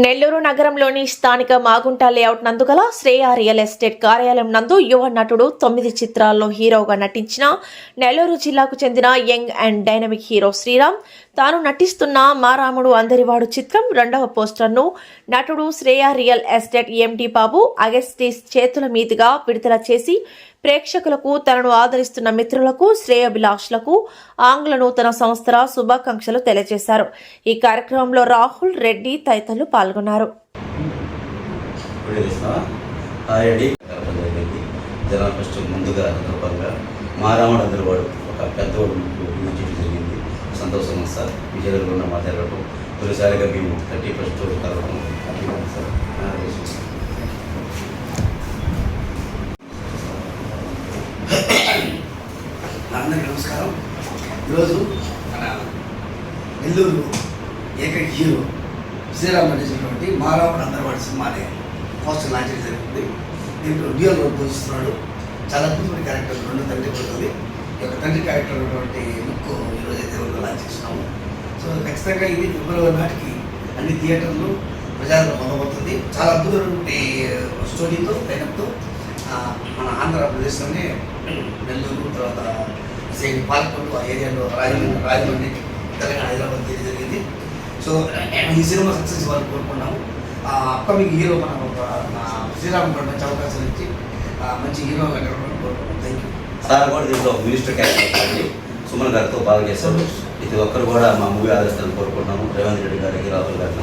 నెల్లూరు నగరంలోని స్థానిక మాగుంట లేఅవుట్ నందుగల శ్రేయా శ్రేయ రియల్ ఎస్టేట్ కార్యాలయం నందు యువ నటుడు తొమ్మిది చిత్రాల్లో హీరోగా నటించిన నెల్లూరు జిల్లాకు చెందిన young and dynamic hero Sriram తాను నటిస్తున్న మా రాముడు అందరివాడు చిత్రం రెండవ పోస్టర్ను నటుడు Shreya real estate MD Babu అగస్టిస్ చేతుల మీదుగా విడుదల చేసి ప్రేక్షకులకు తనను ఆదరిస్తున్న మిత్రులకు శ్రేయభిలాషులకు ఆంగ్ల నూతన సంవత్సర శుభాకాంక్షలు తెలియజేశారు ఈ కార్యక్రమంలో రాహుల్ రెడ్డి తదితరులు పాల్గొన్నారు ఇప్పుడు ముందుగా సందర్భంగా మారామడు ఒక పెద్దవాడు సంతోషం ఉంది సార్. విజయనగరంలో మాట్లాడటం తొలిసారిగా మేము థర్టీ ఫస్ట్ కలవడం సార్. అందరికీ నమస్కారం. ఈరోజు మన నెల్లూరు ఏకైక హీరో శ్రీరామ్ నటించినటువంటి మారావణ అందరవాడి సినిమాని పోస్టర్ లాంచ్ జరిగింది. దీంట్లో డ్యూయల్ రోల్ పోషిస్తున్నాడు. చాలా అద్భుతమైన క్యారెక్టర్ రెండు తండ్రి పడుతుంది యొక్క తండ్రి క్యారెక్టర్ ఉన్నటువంటి లుక్ ఈరోజు అయితే లాంచ్ చేస్తున్నాము సో ఖచ్చితంగా ఇది ఫిబ్రవరి నాటికి అన్ని థియేటర్లు ప్రజాదరణ పొందబోతుంది. చాలా అద్భుతమైనటువంటి స్టోరీతో లైనప్తో మన ఆంధ్రప్రదేశ్లోనే నెల్లూరు తర్వాత సైడ్ పాలకొండ ఆ ఏరియాలో రాజమండ్రి రాజమండ్రి తెలంగాణ హైదరాబాద్ తీయడం జరిగింది. సో ఈ సినిమా సక్సెస్ వాళ్ళు కోరుకున్నాము. అప్కమింగ్ హీరో మనం ఒక శ్రీరామ్ కూడా మంచి అవకాశం ఇచ్చి మంచి హీరో కోరుకున్నాం థ్యాంక్ యూ సార్ కూడా దీంట్లో మినిస్టర్ క్యారెక్టర్ అండి సుమన్ గారితో బాగా చేశారు. ప్రతి ఒక్కరు కూడా మా మూవీ ఆదరిస్తారని కోరుకుంటున్నాము. రేవంత్ రెడ్డి గారికి రాహుల్ గారికి